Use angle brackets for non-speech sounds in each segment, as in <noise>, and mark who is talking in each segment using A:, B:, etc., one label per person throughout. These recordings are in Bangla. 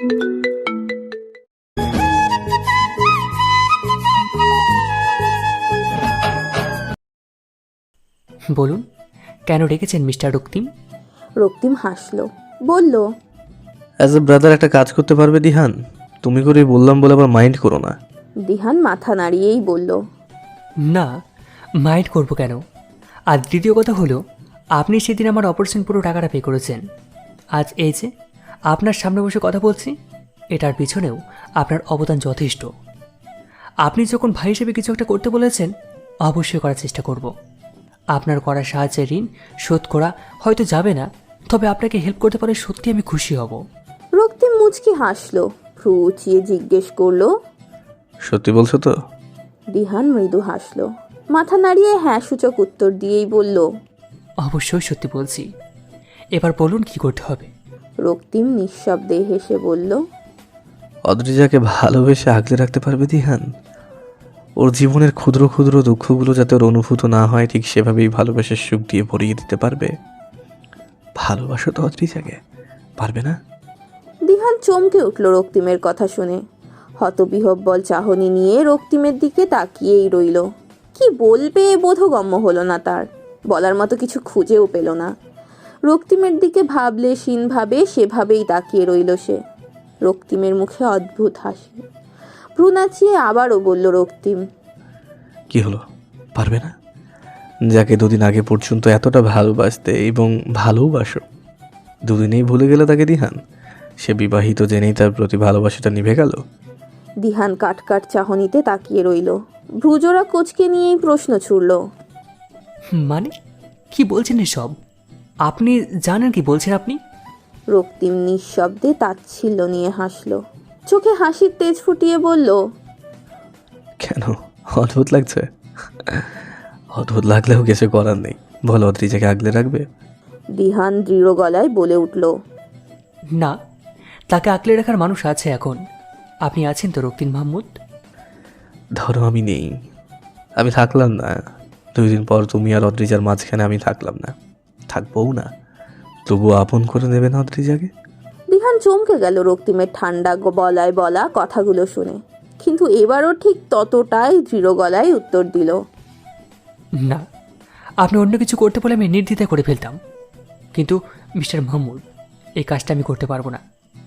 A: বলুন কেন ডেকেছেন মিস্টার রক্তিম?
B: রক্তিম হাসলো বলল
C: অ্যাজ এ ব্রাদার একটা কাজ করতে পারবে দিহান? তুমি করে বললাম বলে আবার মাইন্ড করো না।
B: দিহান মাথা নাড়িয়েই বলল
A: না মাইন্ড করব কেন? আর দ্বিতীয় কথা হলো আপনি সেদিন আমার অপারেশন পুরো টাকাটা পে করেছেন। আজ এই যে আপনার সামনে বসে কথা বলছি? এটার পিছনেও আপনার অবদান যথেষ্ট। আপনি যখন ভাই হিসেবে কিছু একটা করতে বলেছেন অবশ্যই করার চেষ্টা করব। আপনার করা সাহায্যের ঋণ শোধ করা হয়তো যাবে না তবে আপনাকে হেল্প করতে পারে সত্যি আমি খুশি হব।
B: রক্তিম মুচকি হাসলো। ভ্রু উঁচিয়ে জিজ্ঞেস করল
C: সত্যি বলছো তো?
B: দিহান মৃদু হাসলো। মাথা নাড়িয়ে হ্যাঁ সূচক উত্তর দিয়েই বলল
A: অবশ্যই সত্যি বলছি। এবার বলুন কি করতে হবে।
B: রক্তিম নিঃশব্দে হেসে বলল
C: অদ্রিজাকে ভালোবেসে আগলে রাখতে পারবে দিহান? ওর জীবনের ক্ষুদ্র ক্ষুদ্র দুঃখগুলো যাতে ওর অনুভূত না হয় ঠিক সেভাবেই ভালোবেসে সুখ দিয়ে ভরিয়ে দিতে পারবে? ভালোবাসো তো অদ্রিজাকে পারবে না?
B: দিহান চমকে উঠল রক্তিমের কথা শুনে। হতবিহব্বল চাহনি নিয়ে রক্তিমের দিকে তাকিয়েই রইল। কি বলবে বোধগম্য হলো না তার। বলার মতো কিছু খুঁজেও পেল না। রক্তিমের দিকে ভাবলে সিন ভাবে সেভাবেই তাকিয়ে রইল সে। রক্তিমের মুখে অদ্ভুত হাসি। ভ্রু নাচিয়ে আবারও বলল রক্তিম
C: কি হলো? পারবে না? যাকে দুদিন আগে পর্যন্ত এতটা ভালোবাসতে এবং ভালোবাসো দুদিনেই ভুলে গেলে তাকে দিহান? সে বিবাহিত জেনেই তার প্রতি ভালোবাসাটা নিভে গেল?
B: দিহান কাট কাট চাহনিতে তাকিয়ে রইল। ভ্রুজোড়া কোচকে নিয়েই প্রশ্ন ছুড়ল।
A: মানে? কি বলছেন এসব? আপনি জানেন কি বলছেন আপনি?
B: রক্তিম নিঃশব্দে তাচ্ছিল্য নিয়ে হাসল। চোখে হাসির তেজ ফুটিয়ে বলল
C: কেন? অদ্ভুত লাগছে। অদ্ভুত লাগলেও কিছু করার নেই। বলো অদ্রিজাকে আগলে রাখবে?
B: দিহান দৃঢ় গলায় বলে উঠল
A: না তাকে আঁকলে রাখার মানুষ আছে এখন। আপনি আছেন তো রক্তিম মাহমুদ?
C: ধরো আমি নেই। আমি থাকলাম না। দুই দিন পর তুমি আর অদ্রিজার মাঝখানে আমি থাকলাম না। থাকবও না। তবুও আপন করে নেবে না অদ্রিজাকে
B: দিহান চমকে গেল রক্তিমের ঠান্ডা গ- গলায় বলা কথাগুলো শুনে। কিন্তু এবারও ঠিক ততটাই দৃঢ় গলায় উত্তর দিল।
A: না আপনি অন্য কিছু করতে বলে আমি নির্দ্বিধায় করে ফেলতাম। কিন্তু মিস্টার মাহমুদ এই কাজটা আমি করতে পারব না।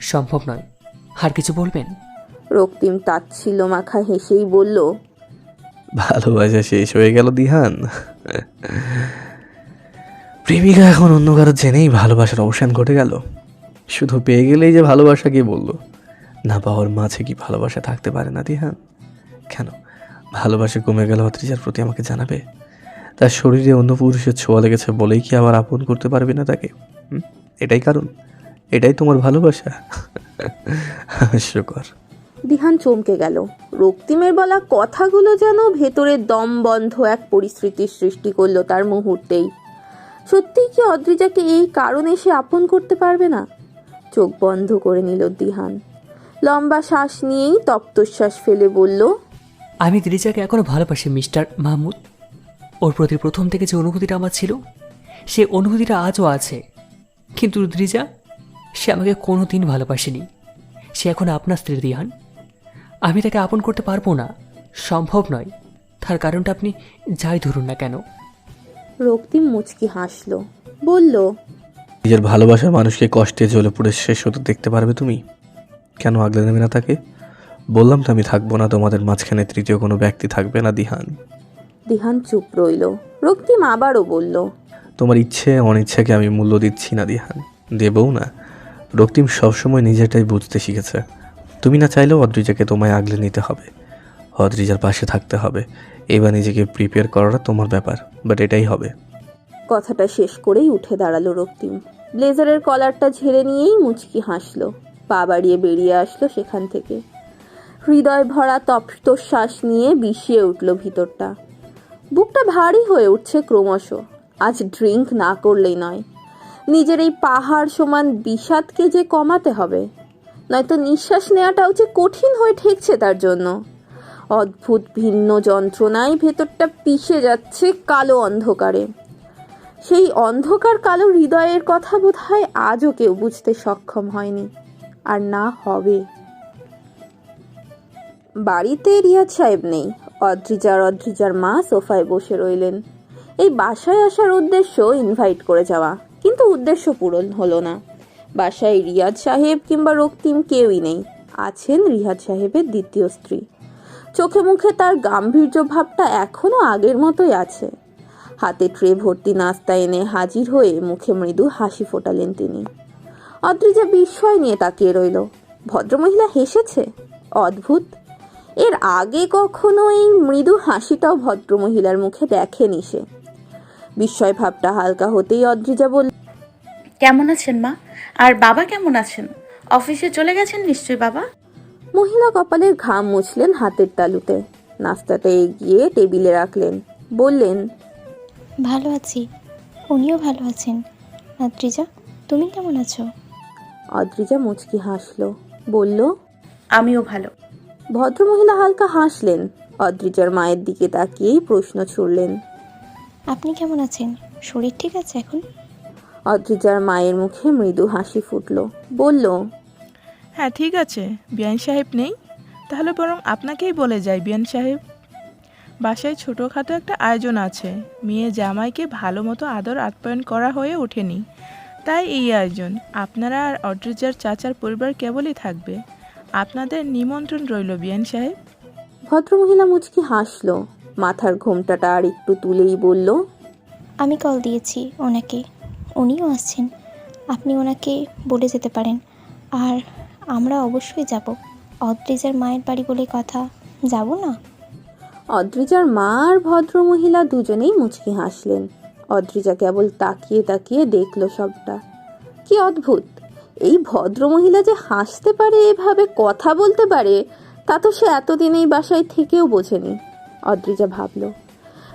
A: সম্ভব নয়। আর কিছু বলবেন?
B: রক্তিম তাচ্ছিল মাখা হেসেই বলল
C: ভালোবাসা শেষ হয়ে গেল দিহান। প্রেমিকা এখন অন্য কারও জেনেই ভালোবাসার অবসান ঘটে গেল। শুধু পেয়ে গেলেই যে ভালোবাসা কে বলল? না পাওয়ার মাঝে কি ভালোবাসা থাকতে পারে না, দিহান? কেন? ভালোবাসা কমে গেল অত্রিজার প্রতি আমাকে জানাবে। তার শরীরে অন্য পুরুষের ছোঁয়া লেগেছে বলেই কি আবার আপন করতে পারবে না তাকে? এটাই কারণ। এটাই তোমার ভালোবাসা? <laughs> হাস্যকর
B: দিহান চমকে গেল। রক্তিমের বলা কথাগুলো যেন ভেতরে দম বন্ধ এক পরিস্থিতির সৃষ্টি করল তার মুহূর্তেই। সত্যিই কি অদ্রিজাকে এই কারণে সে আপন করতে পারবে না? চোখ বন্ধ করে নিল দিহান। লম্বা শ্বাস নিয়েই তপ্তশ্বাস ফেলে বলল,
A: আমি দিরিজাকে এখনও ভালোবাসি, মিস্টার মাহমুদ। ওর প্রতি প্রথম থেকে যে অনুভূতিটা আমার ছিল, সে অনুভূতিটা আজও আছে। কিন্তু দ্রিজা সে আমাকে কোনো দিন ভালোবাসেনি। সে এখন আপনার স্ত্রী, দিহান। আমি তাকে আপন করতে পারব না, সম্ভব নয়। তার কারণটা আপনি যাই ধরুন না কেন।
B: রক্তিম মুচকি হাসলো। বলল
C: নিজের ভালোবাসার মানুষকে কষ্টে জ্বলে পুড়ে শেষ হতে দেখতে পারবে তুমি? কেন আগলে নেবে না তাকে? বললাম তো আমি থাকব না তোমাদের মাঝখানে তৃতীয় কোনো ব্যক্তি থাকবে না দিহান।
B: দিহান চুপ রইল। রক্তিম আবারও বলল
C: তোমার ইচ্ছে অনিচ্ছাকে আমি মূল্য দিচ্ছি না দিহান। দেবও না। রক্তিম সবসময় নিজেরটাই বুঝতে শিখেছে। তুমি না চাইলেও অদ্রিজাকে তোমায় আগলে নিতে হবে। অদ্রিজার পাশে থাকতে হবে। এবার নিজেকে প্রিপেয়ার করাটা তোমার ব্যাপার বাট এটাই হবে।
B: কথাটা শেষ করেই উঠে দাঁড়াল রক্তিম। ব্লেজারের কলারটা ঝেড়ে নিয়েই মুচকি হাসলো। পা বাড়িয়ে বেরিয়ে আসলো সেখান থেকে। হৃদয় ভরা তপ্ত শ্বাস নিয়ে বিষিয়ে উঠল ভিতরটা। বুকটা ভারী হয়ে উঠছে ক্রমশ। আজ ড্রিঙ্ক না করলেই নয়। নিজের এই পাহাড় সমান বিষাদকে যে কমাতে হবে। নয়তো নিঃশ্বাস নেওয়াটাও যে কঠিন হয়ে ঠেকছে তার জন্য। অদ্ভুত ভিন্ন যন্ত্রণায় ভেতরটা পিষে যাচ্ছে কালো অন্ধকারে। সেই অন্ধকার কালো হৃদয়ের কথা বোধহয় আজও কেউ বুঝতে সক্ষম হয়নি, আর না হবে। বাড়িতে রিয়াজ সাহেব নেই। অদ্রিজার অদ্রিজার মা সোফায় বসে রইলেন। এই বাসায় আসার উদ্দেশ্য ইনভাইট করে যাওয়া, কিন্তু উদ্দেশ্য পূরণ হলো না। বাসায় রিয়াজ সাহেব কিংবা রক্তিম কেউই নেই। আছেন রিয়াজ সাহেবের দ্বিতীয় স্ত্রী। চোখে মুখে তার গাম্ভীর্য ভাবটা এখনও আগের মতোই আছে। হাতে ট্রে ভর্তি নাস্তা এনে হাজির হয়ে মুখে মৃদু হাসি ফোটালেন তিনি। অদ্রিজা বিস্ময় নিয়ে তাকিয়ে রইল। ভদ্রমহিলা হেসেছে, অদ্ভুত। এর আগে কখনো এই মৃদু হাসিটাও ভদ্রমহিলার মুখে দেখেনি সে। বিস্ময় ভাবটা হালকা হতেই অদ্রিজা বলল,
D: কেমন আছেন মা? আর বাবা কেমন আছেন? অফিসে চলে গেছেন নিশ্চয়ই বাবা?
B: মহিলা কপালের ঘাম মুছলেন হাতের তালুতে। নাস্তাটা এগিয়ে টেবিলে রাখলেন। বললেন
E: ভালো আছি। উনিও ভালো আছেন। আদ্রিজা তুমি কেমন আছো?
B: অদ্রিজা মুচকি হাসলো। বলল
D: আমিও ভালো।
B: ভদ্রমহিলা হালকা হাসলেন। অদ্রিজার মায়ের দিকে তাকিয়েই প্রশ্ন ছুড়লেন
E: আপনি কেমন আছেন? শরীর ঠিক আছে এখন?
B: অদ্রিজার মায়ের মুখে মৃদু হাসি ফুটলো। বলল
F: হ্যাঁ ঠিক আছে। বিয়ান সাহেব নেই? তাহলে বরং আপনাকেই বলে যাই বিয়ান সাহেব। বাসায় ছোটোখাটো একটা আয়োজন আছে। মেয়ে জামাইকে ভালো মতো আদর আপ্যায়ন করা হয়ে ওঠেনি। তাই এই আয়োজন। আপনারা আর অড্রিজার চাচার পরিবার কেবলই থাকবে। আপনাদের নিমন্ত্রণ রইল বিয়ান সাহেব।
B: ভদ্রমহিলা মুচকি হাসলো। মাথার ঘোমটাটা আর একটু তুলেই বলল
E: আমি কল দিয়েছি ওনাকে। উনিও আসছেন। আপনি ওনাকে বলে যেতে পারেন। আর আমরা অবশ্যই যাব। অদ্রিজার মায়ের বাড়ি বলে কথা। যাব না?
B: অদ্রিজার মা আর ভদ্রমহিলা দুজনেই মুচকি হাসলেন। অদ্রিজা কেবল তাকিয়ে তাকিয়ে দেখল সবটা। কি অদ্ভুত! এই ভদ্রমহিলা যে হাসতে পারে, এভাবে কথা বলতে পারে, তা তো সে এতদিন এই বাসায় থেকেও বোঝেনি। অদ্রিজা ভাবলো।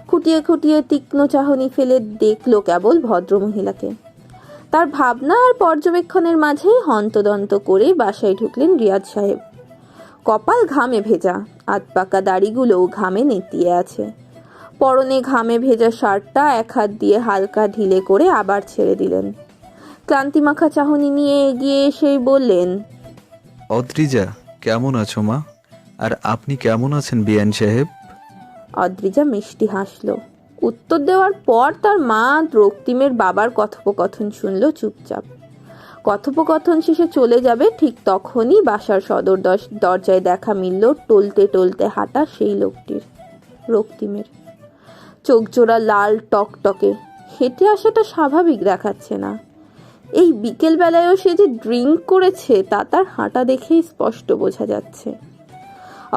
B: খুঁটিয়ে খুঁটিয়ে তীক্ষ্ণ চাহনি ফেলে দেখল কেবল ভদ্রমহিলাকে। তার ভাবনা আর পর্যবেক্ষণের মাঝেই হন্তদন্ত করে বাসায় ঢুকলেন রিয়াজ সাহেব। কপাল ঘামে ভেজা আত পাকা দাড়িগুলোও ঘামে নেতিয়ে আছে। পরনে ঘামে ভেজা শার্টটা এক হাত দিয়ে হালকা ঢিলে করে আবার ছেড়ে দিলেন। ক্লান্তিমাখা চাহনি নিয়ে এগিয়ে এসেই বললেন
G: অদ্রিজা কেমন আছো মা? আর আপনি কেমন আছেন বিয়ান সাহেব?
B: অদ্রিজা মিষ্টি হাসল। উত্তর দেওয়ার পর তার মা রক্তিমের বাবার কথোপকথন শুনল চুপচাপ। কথোপকথন শেষে চলে যাবে ঠিক তখনই বাসার সদর দরজায় দেখা মিলল টলতে টলতে হাঁটা সেই লোকটির, রক্তিমের। চোখ জোড়া লাল টকটকে, হেঁটে আসাটা স্বাভাবিক দেখাচ্ছে না। এই বিকেলবেলায়ও সে যে ড্রিঙ্ক করেছে তা তার হাঁটা দেখেই স্পষ্ট বোঝা যাচ্ছে।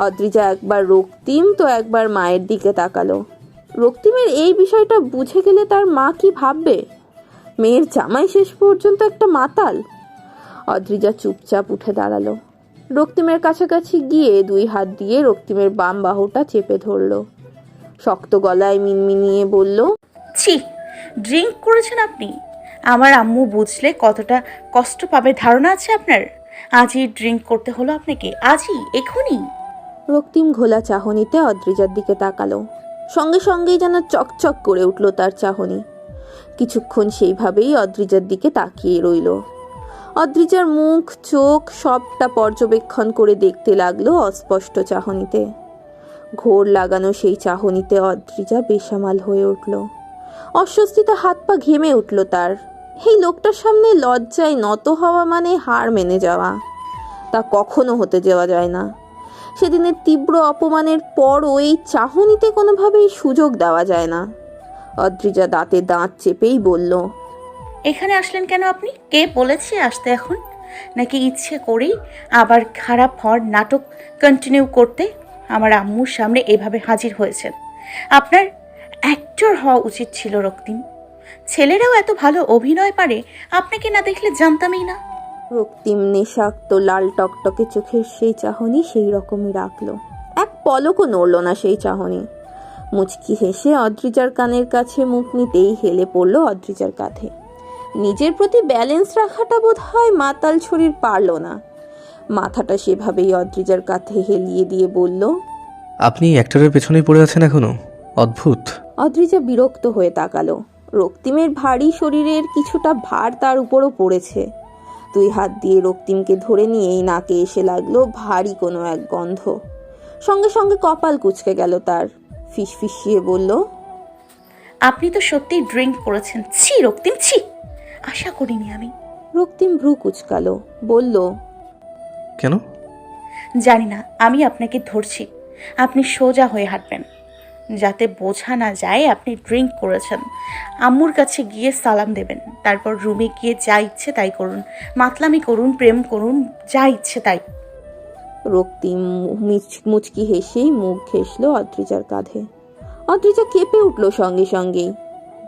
B: অদ্রিজা একবার রক্তিম তো একবার মায়ের দিকে তাকালো। রক্তিমের এই বিষয়টা বুঝে গেলে তার মা কি ভাববে? মেয়ের জামাই শেষ পর্যন্ত একটা মাতাল। অদ্রিজা চুপচাপ উঠে দাঁড়াল। রক্তিমের কাছাকাছি গিয়ে দুই হাত দিয়ে রক্তিমের বাম বাহুটা চেপে ধরলো। শক্ত গলায় মিনমিনিয়ে বলল
D: ছি ড্রিঙ্ক করেছেন আপনি। আমার আম্মু বুঝলে কতটা কষ্ট পাবে ধারণা আছে আপনার। আজই ড্রিঙ্ক করতে হলো আপনাকে আজই এখনই।
B: রক্তিম ঘোলা চাহনিতে অদ্রিজার দিকে তাকালো। সঙ্গে সঙ্গেই যেন চকচক করে উঠল তার চাহনি। কিছুক্ষণ সেইভাবেই অদ্রিজার দিকে তাকিয়ে রইল। অদ্রিজার মুখ, চোখ সবটা পর্যবেক্ষণ করে দেখতে লাগল অস্পষ্ট চাহনিতে। ঘোর লাগানো সেই চাহনিতে অদ্রিজা বেসামাল হয়ে উঠল। অস্বস্তিতে হাত পা ঘেমে উঠল তার। এই লোকটার সামনে লজ্জায় নত হওয়া মানে হার মেনে যাওয়া। তা কখনো হতে যাওয়া যায় না। সেদিনের তীব্র অপমানের পরও এই চাহনিতে কোনোভাবেই সুযোগ দেওয়া যায় না। অদ্রিজা দাঁতে দাঁত চেপেই বলল,
D: এখানে আসলেন কেন আপনি? কে বলেছে আসতে এখন? নাকি ইচ্ছে করেই আবার খারাপ হওয়ার নাটক কন্টিনিউ করতে আমার আম্মুর সামনে এভাবে হাজির হয়েছেন? আপনার অ্যাক্টর হওয়া উচিত ছিল রক্তিম। ছেলেরাও এত ভালো অভিনয় পারে, আপনাকে না দেখলে জানতামই না।
B: রক্তিম নেশাক্ত লাল টকটকে চোখের সেই চাহনি সেই রকমই রাখল। এক পলকও নড়ল না সেই চাহনি। মুচকি হেসে অদ্রিজার কানের কাছে মুখ নিতেই হেলে পড়ল অদ্রিজার কাঁধে। নিজের প্রতি ব্যালেন্স রাখাটা বোধ হয় মাতাল ছড়ির পারল না। মাথাটা সেভাবেই অদ্রিজার কাঁধে হেলিয়ে দিয়ে বলল
C: আপনি অ্যাক্টরের পেছনেই পড়ে আছেন এখনও? অদ্ভুত।
B: অদ্রিজা বিরক্ত হয়ে তাকালো। রক্তিমের ভারী শরীরের কিছুটা ভার তার উপরও পড়েছে। দুই হাত দিয়ে রক্তিমকে ধরে নিয়েই নাকে এসে লাগল ভারী কোনো এক গন্ধ। সঙ্গে সঙ্গে কপাল কুচকে গেল তার। ফিসফিসিয়ে বলল
D: আপনি তো সত্যিই ড্রিঙ্ক করেছেন। ছি রক্তিম ছি। আশা করিনি আমি।
B: রক্তিম ভ্রু কুচকালো বলল
C: কেন?
D: জানি না আমি আপনাকে ধরছি। আপনি সোজা হয়ে হাঁটবেন। যাতে বোঝা না যায় আপনি ড্রিঙ্ক করেছেন। আম্মুর কাছে গিয়ে সালাম দেবেন। তারপর রুমে গিয়ে যা ইচ্ছে তাই করুন। মাতলামি করুন প্রেম করুন যা ইচ্ছে তাই।
B: রক্তিম মুচ- মুচকি হেসেই মুখ ঘেঁষল অদ্রিজার কাঁধে। অদ্রিজা কেঁপে উঠল সঙ্গে সঙ্গেই।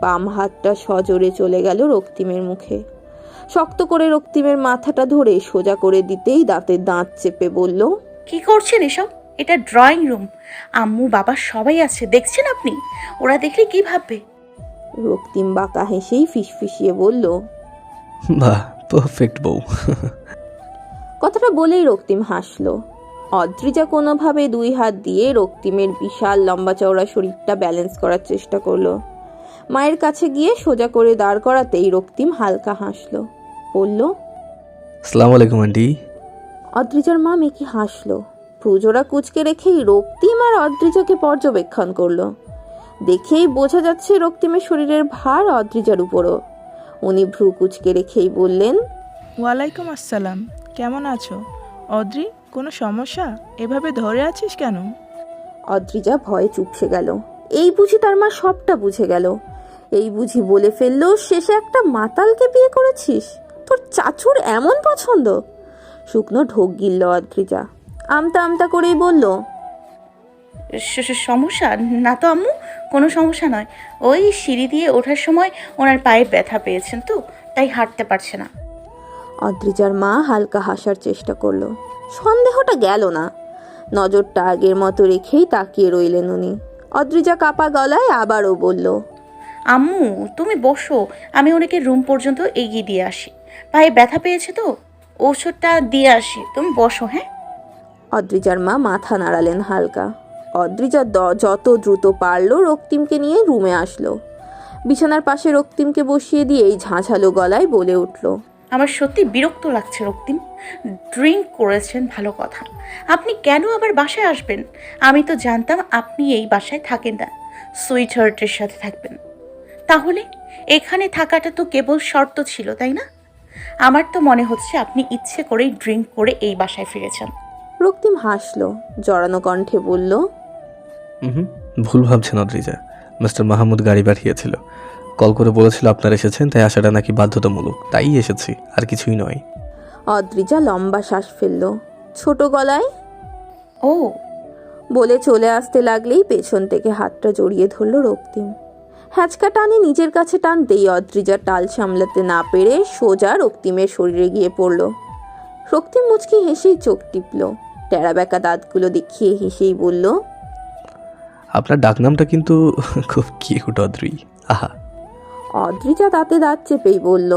B: বাম হাতটা সজোরে চলে গেল রক্তিমের মুখে। শক্ত করে রক্তিমের মাথাটা ধরে সোজা করে দিতেই দাঁতের দাঁত চেপে বলল
D: কি করছেন এসব? এটা ড্রয়িং রুম আম্মু বাবা সবাই আছে দেখছেন আপনি? ওরা দেখলে কি ভাববে?
B: রক্তিম বাঁকা হেসেই ফিসফিসিয়ে বলল
C: বাহ পারফেক্ট বউ।
B: কথাটা বলেই রক্তিম হাসলো। অদ্রিজা কোনোভাবে দুই হাত দিয়ে রক্তিমের বিশাল লম্বা চওড়া শরীরটা ব্যালেন্স করার চেষ্টা করল। মায়ের কাছে গিয়ে সোজা করে দাঁড় করাতেই রক্তিম হালকা হাসল। বলল
C: আসসালামু আলাইকুম আন্টি।
B: অদ্রিজার মা মেকি হাসলো। প্রজোরা কুচকে রেখেই রক্তিম আর অদ্রিজাকে পর্যবেক্ষণ করল। দেখেই বোঝা যাচ্ছে রক্তিমের শরীরের ভার অদ্রিজার উপরও। উনি ভ্রু কুচকে রেখেই বললেন
F: ওয়ালাইকুম আসসালাম কেমন আছো? অদ্রি কোনো সমস্যা? এভাবে ধরে আছিস কেন?
B: অদ্রিজা ভয়ে চুপসে গেল। এই বুঝি তার মা সবটা বুঝে গেল। এই বুঝি বলে ফেলল শেষে একটা মাতালকে বিয়ে করেছিস? তোর চাচুর এমন পছন্দ? শুকনো ঢোক গিলল অদ্রিজা। আমতা আমতা করেই বলল
D: সমস্যা? না তো আম্মু কোনো সমস্যা নয়। ওই সিঁড়ি দিয়ে ওঠার সময় ওনার পায়ে ব্যথা পেয়েছেন তো তাই হাঁটতে পারছে না।
B: অদ্রিজার মা হালকা হাসার চেষ্টা করল। সন্দেহটা গেল না। নজরটা আগের মতো রেখেই তাকিয়ে রইলেন উনি। অদ্রিজা কাপা গলায় আবারও বলল
D: আম্মু তুমি বসো আমি ওনাকে রুম পর্যন্ত এগিয়ে দিয়ে আসি। পায়ে ব্যথা পেয়েছে তো ওষুধটা দিয়ে আসি তুমি বসো হ্যাঁ?
B: অদ্রিজার মা মাথা নাড়ালেন হালকা। অদ্রিজা যত দ্রুত পারল রক্তিমকে নিয়ে রুমে আসলো। বিছানার পাশে রক্তিমকে বসিয়ে দিয়ে এই ঝাঁঝালো গলায় বলে উঠল,
D: আমার সত্যি বিরক্ত লাগছে রক্তিম। ড্রিঙ্ক করেছেন ভালো কথা। আপনি কেন আবার বাসায় আসবেন? আমি তো জানতাম আপনি এই বাসায় থাকেন না। সুইট হার্টের সাথে থাকবেন। তাহলে এখানে থাকাটা তো কেবল শর্ত ছিল, তাই না? আমার তো মনে হচ্ছে আপনি ইচ্ছে করেই ড্রিঙ্ক করে এই বাসায় ফিরেছেন।
B: রক্তিম হাসলো জড়ানো কণ্ঠে বলল
C: হুম ভুল ভাবছেন অদ্রিজা। মিস্টার মাহমুদ গাড়ি পাঠিয়েছিল। কল করে বলেছিল আপনারা এসেছেন তাই আসাটা নাকি বাধ্যতামূলক। তাই এসেছি আর কিছুই নয়।
B: অদ্রিজা লম্বা শ্বাস ফেলল ছোট গলায়
D: ও।
B: বলে চলে আসতে লাগলেই পেছন থেকে হাতটা জড়িয়ে ধরল রক্তিম। হ্যাচকা টানে নিজের কাছে টানতেই অদ্রিজা টাল সামলাতে না পেরে সোজা রক্তিমের শরীরে গিয়ে পড়ল। রক্তিম মুচকি হেসেই চোখ টিপল। টেরা বেঁকা দাঁতগুলো দেখিয়ে হেসেই বলল
C: আপনার ডাকনামটা কিন্তু খুব কিউট অদ্রি। আহা।
B: অদ্রিজা দাঁতে দাঁত চেপেই বলল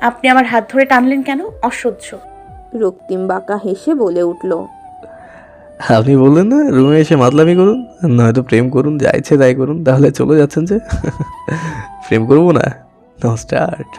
D: আপনি আমার হাত ধরে টানলেন কেন? অসহ্য।
B: রক্তিম বাঁকা হেসে বলে উঠল
C: আপনি বললেন না রুমে এসে মাতলামি করুন নয়তো প্রেম করুন যা ইচ্ছে তাই করুন তাহলে চলে যাচ্ছেন যে। প্রেম করব না নো স্টার্ট